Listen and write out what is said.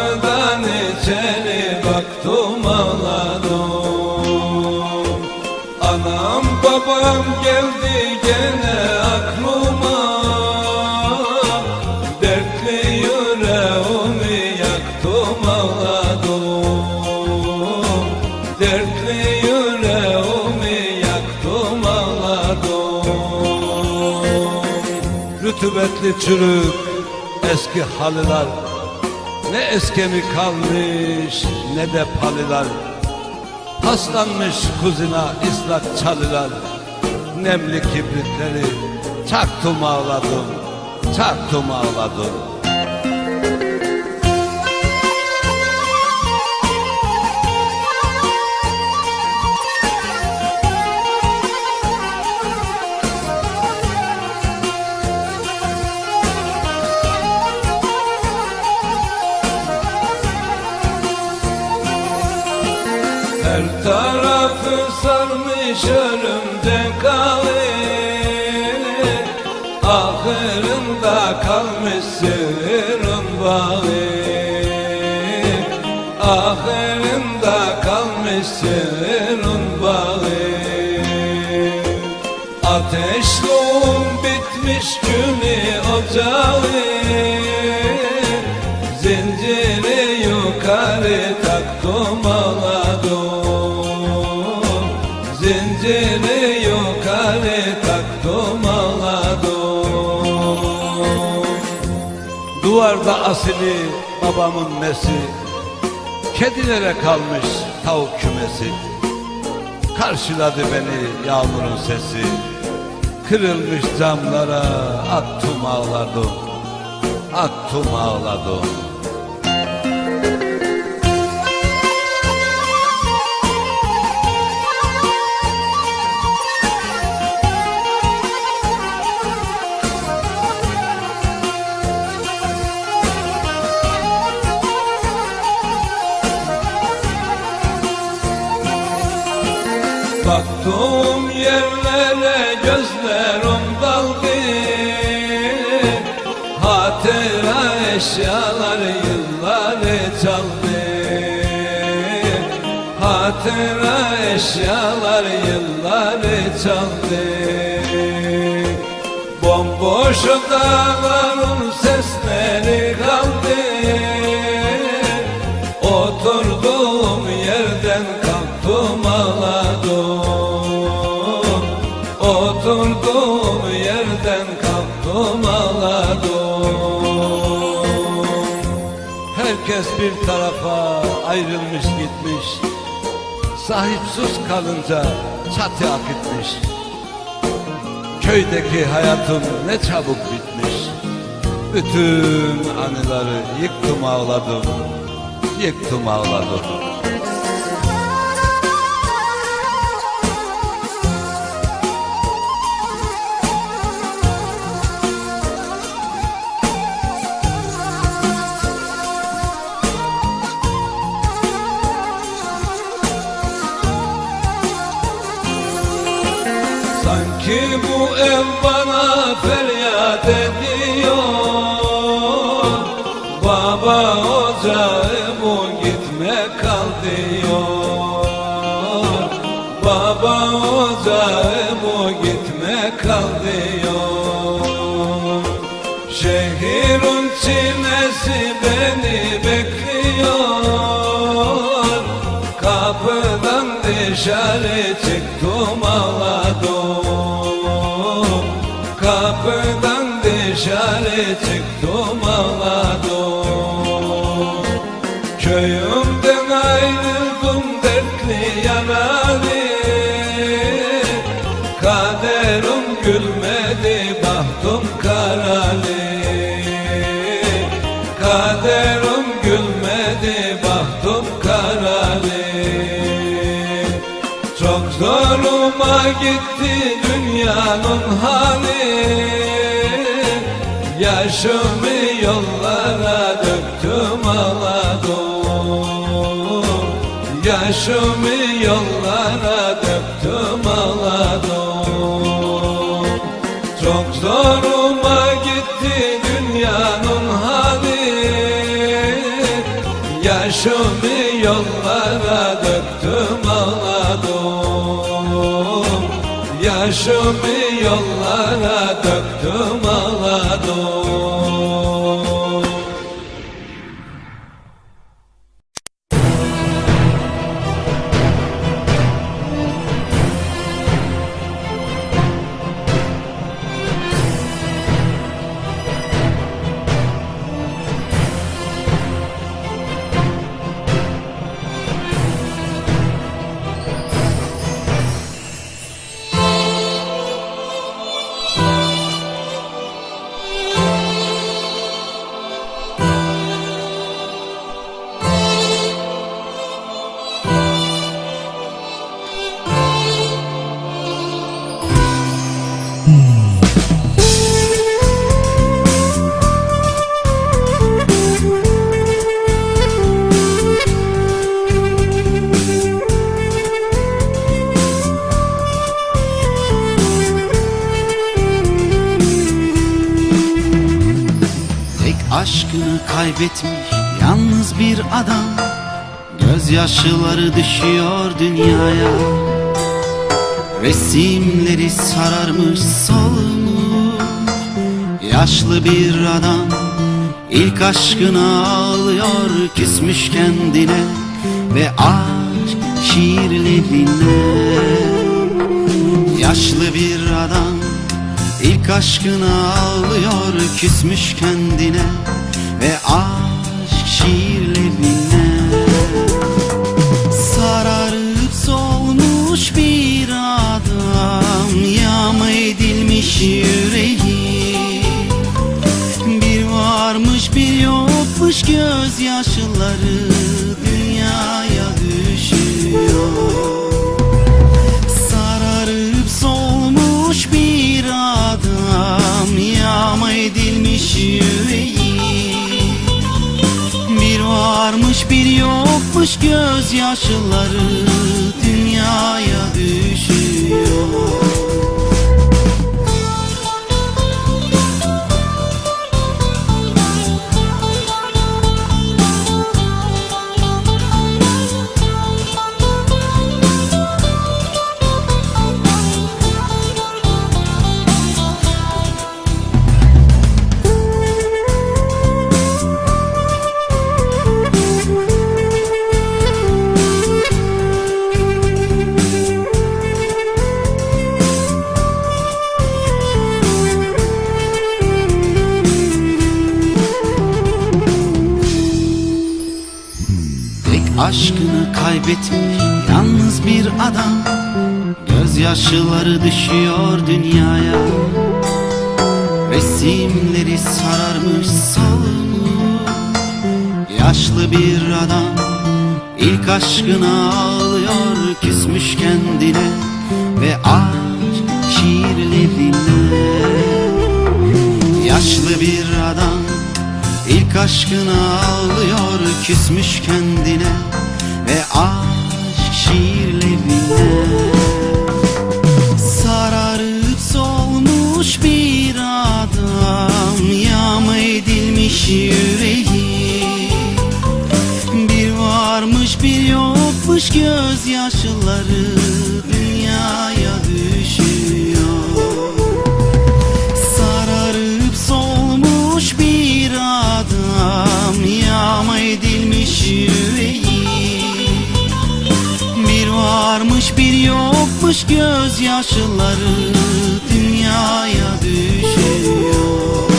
Kapıdan içeri baktım ağladım. Anam babam geldi gene aklıma. Dertli yüreğimi yaktım ağladım. Dertli yüreğimi yaktım ağladım. Rütubetli çürük eski halılar Ne eskemi kalmış ne de palılar Paslanmış kuzina ıslak çalılar. Nemli kibritleri çaktım ağladım Çaktım ağladım Her tarafı sarmış örümcek ağı Ahırında kalmış sığırın bağı Ahırında kalmış sığırın Duvarda asili babamın mesi Kedilere kalmış tavuk kümesi. Karşıladı beni yağmurun sesi. Kırılmış camlara attım ağladım Attım ağladım Baktım yerlere gözlerim daldı. Hatıra eşyalar yılları çaldı. Hatıra eşyalar yılları çaldı. Bomboş dağların sesleri Herkes bir tarafa ayrılmış gitmiş. Sahipsiz kalınca çatı akıtmış. Köydeki hayatım ne çabuk bitmiş. Bütün anıları yıktım ağladım Yıktım ağladım feryat ediyor. Baba ocağı bu gitme kal diyor. Baba ocağı bu gitme kal diyor. Şehrin çilesi beni bekliyor. Kapıdan dışarı çıktım ağladım ağladım Köyümden ayrıldım dertli yaralı Kaderim gülmedi bahtım karalı. Kaderim gülmedi bahtım karalı. Çok zoruma gitti dünyanın hali Yaşımı yollara döktüm ağladım. Yaşımı yollara döktüm ağladım. Çok zoruma gitti dünyanın hali. Yaşımı yollara döktüm ağladım. Yaşımı yollara döktüm kaybetmiş yalnız bir adam. Gözyaşları düşüyor dünyaya. Resimleri sararmış solmuş. Yaşlı bir adam ilk aşkına ağlıyor Küsmüş kendine ve aşk şiirlerine Yaşlı bir adam ilk aşkına ağlıyor Küsmüş kendine ve aşk şiirlerine. Sararıp solmuş bir adam Yağma edilmiş yüreği. Bir varmış bir yokmuş gözyaşları Dünyaya düşüyor. Sararıp solmuş bir adam Yağma edilmiş yüreği yokmuş gözyaşları aşkını kaybetmiş yalnız bir adam. Gözyaşları düşüyor dünyaya. Resimleri sararmış solmuş Yaşlı bir adam ilk aşkına ağlıyor Küsmüş kendine ve aşk şiirlerine. Yaşlı bir adam ilk aşkına ağlıyor Küsmüş kendine solmuş bir adam Yağma edilmiş yüreği? Bir varmış bir yokmuş gözyaşları Dünyaya Akmış gözyaşları dünyaya düşüyor.